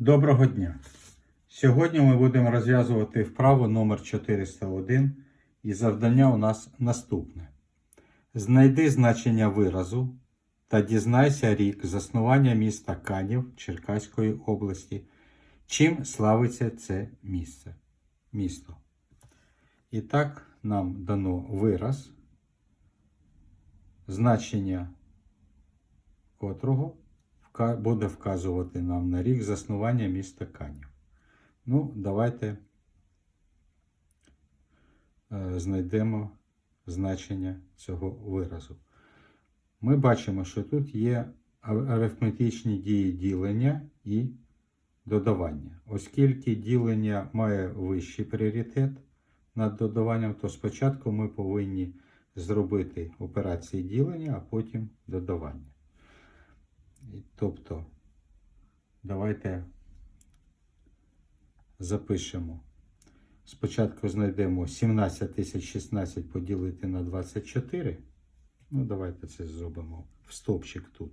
Доброго дня! Сьогодні ми будемо розв'язувати вправу номер 401 і завдання у нас наступне. Знайди значення виразу та дізнайся рік заснування міста Канів Черкаської області. Чим славиться це місце? місто? І так, нам дано вираз, значення котрого буде вказувати нам на рік заснування міста Канів. Ну, давайте е, знайдемо значення цього виразу. Ми бачимо, що тут є арифметичні дії ділення і додавання. Оскільки ділення має вищий пріоритет над додаванням, то спочатку ми повинні зробити операції ділення, а потім додавання. Тобто, давайте запишемо. Спочатку знайдемо 17016 поділити на 24. Ну, давайте це зробимо в стовпчик тут.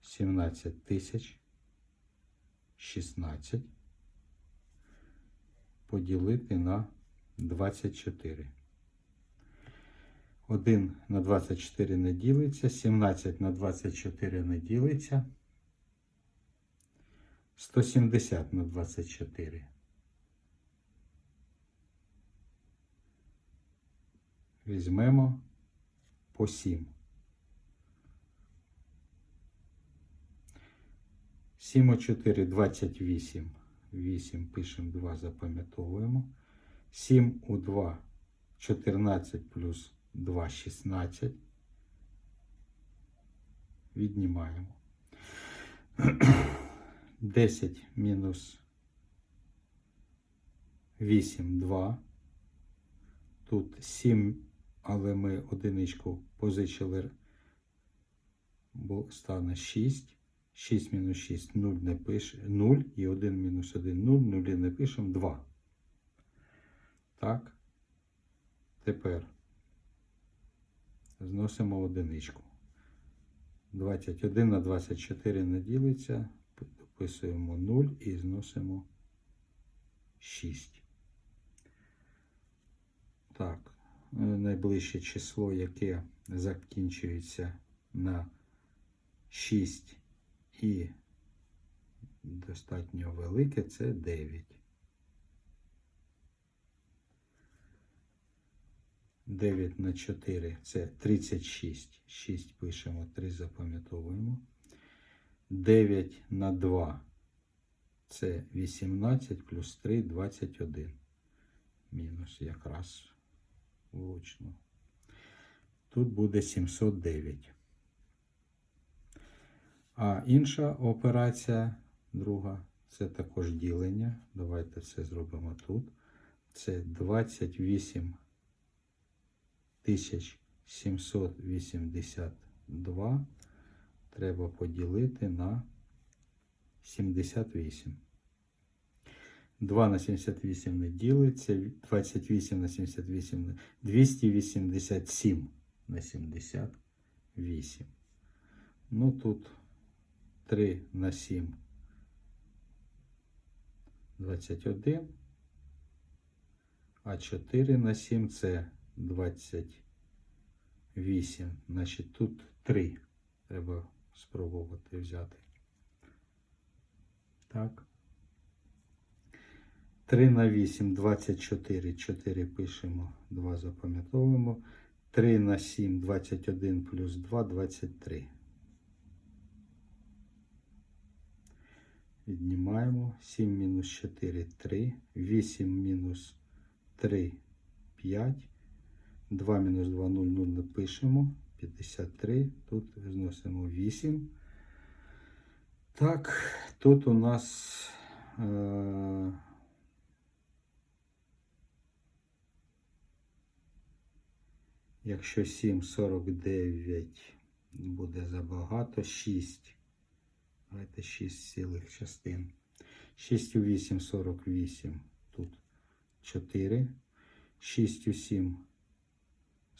17016 поділити на 24. 1 на 24 не ділиться, 17 на 24 не ділиться. 170 на 24. Візьмемо по 7. 7 о 4 28. 8 пишемо 2, запам'ятовуємо. 7 у 2 14 плюс 2 16. Віднімаємо. 10 мінус 8 2. Тут 7, але ми одиничку позичили, бо стане 6. 6 мінус 6 0 не пише 0 і 1 мінус 1 0, 0 не пишемо 2. Так. Тепер зносимо одиничку. 21 на 24 не ділиться. Дописуємо 0 і зносимо 6. Так, е, найближче число, яке закінчується на 6 і достатньо велике, це 9. 9 на 4 це 36. 6 пишемо, 3 запам'ятовуємо. 9 на 2 це 18 плюс 3 21. Мінус якраз влучно. Тут буде 709. А інша операція, друга, це також ділення. Давайте це зробимо тут. Це 28 782 треба поділити на 78. 2 на 78 не ділиться, 28 на 78 не 287 на 78. Ну тут 3 на 7 21, а 4 на 7 це 28. Значить, тут 3 треба спробувати взяти. Так. 3 на 8 24. 4 пишемо, 2 запам'ятовуємо. 3 на 7 21 плюс 2 23. Віднімаємо 7 мінус 4 3. 8 мінус 3 5. 2 мінус 2 0 0 не пишемо. 53. Тут зносимо 8. Так, тут у нас. Е Якщо 7, 49 буде забагато, 6. Давайте 6 цілих частин. 6 у 8, 48. Тут 4. 6 у 7,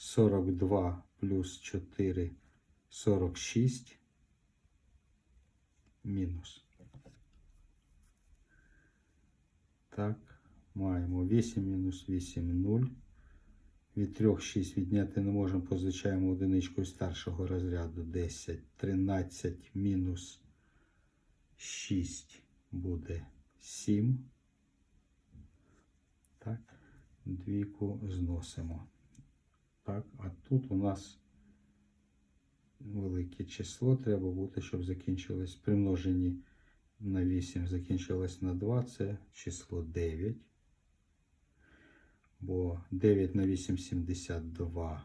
42 плюс 4, 46. Мінус. Так, маємо 8 мінус 8 0. Від 3 6 відняти не можемо, позичаємо одиничкою старшого розряду 10. 13 мінус 6 буде 7. Так, двійку зносимо. Так, а тут у нас велике число треба бути, щоб закінчилось при множенні на 8 закінчилось на 2, це число 9. Бо 9 на 8 72.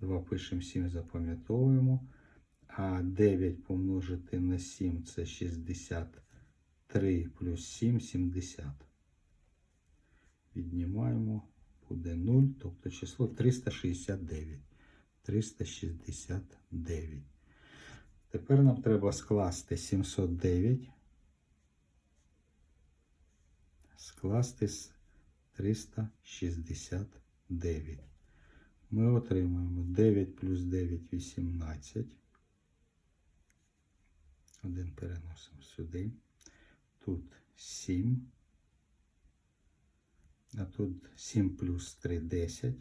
2 пишемо 7, запам'ятовуємо. А 9 помножити на 7 це 63 плюс 7 70. Віднімаємо, буде 0, тобто число 369. 369. Тепер нам треба скласти 709. Скласти з 369. Ми отримаємо 9 плюс 9 18. Один переносимо сюди. Тут 7. А тут 7 плюс 3 10.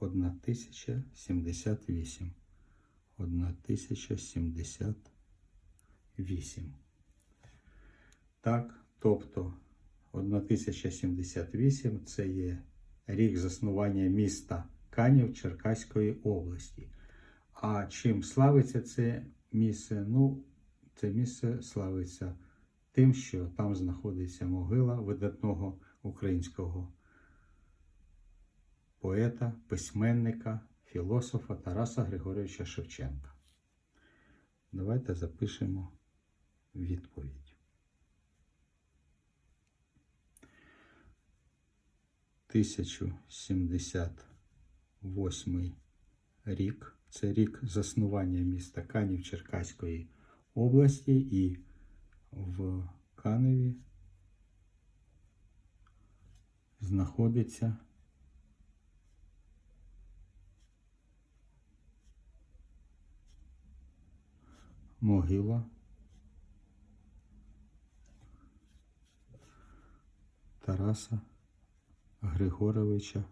1078. 1078. Так, тобто 1078 це є рік заснування міста Канів Черкаської області. А чим славиться це місце? Ну, це місце славиться тим, що там знаходиться могила видатного українського поета, письменника, філософа Тараса Григоровича Шевченка. Давайте запишемо відповідь. Тисячу сімдесят восьмий рік. Це рік заснування міста Канів Черкаської області і в Каневі знаходиться могила Тараса Григоровича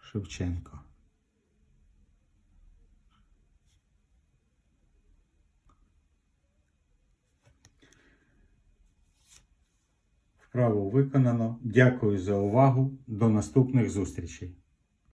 Шевченка. Вправо виконано. Дякую за увагу. До наступних зустрічей.